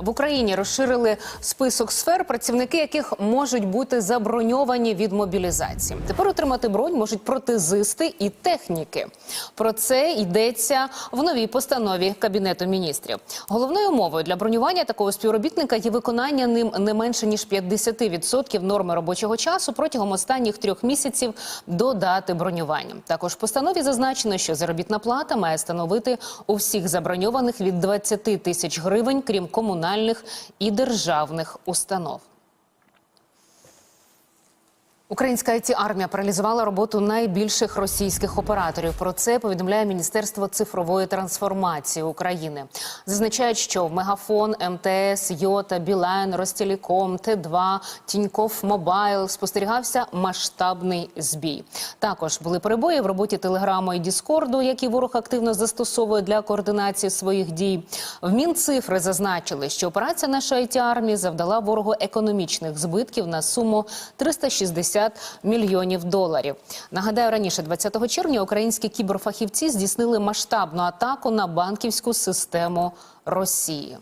В Україні розширили список сфер, працівники яких можуть бути заброньовані від мобілізації. Тепер отримати бронь можуть протезисти і техніки. Про це йдеться в новій постанові Кабінету міністрів. Головною умовою для бронювання такого співробітника є виконання ним не менше ніж 50% норми робочого часу протягом останніх трьох місяців до дати бронювання. Також в постанові зазначено, що заробітна плата має становити у всіх заброньованих від 20 тисяч гривень, крім комунальних і державних установ. Українська it армія паралізувала роботу найбільших російських операторів. Про це повідомляє Міністерство цифрової трансформації України. Зазначають, що в Мегафон, МТС, Йота, Білайн, Ростелеком, Т2, Тінькоф Мобайл спостерігався масштабний збій. Також були перебої в роботі Телеграму і Діскорду, які ворог активно застосовує для координації своїх дій. В Мінцифри зазначили, що операція нашої it армії завдала ворогу економічних збитків на суму 360 мільйонів доларів. Нагадаю, раніше 20 червня українські кіберфахівці здійснили масштабну атаку на банківську систему Росії.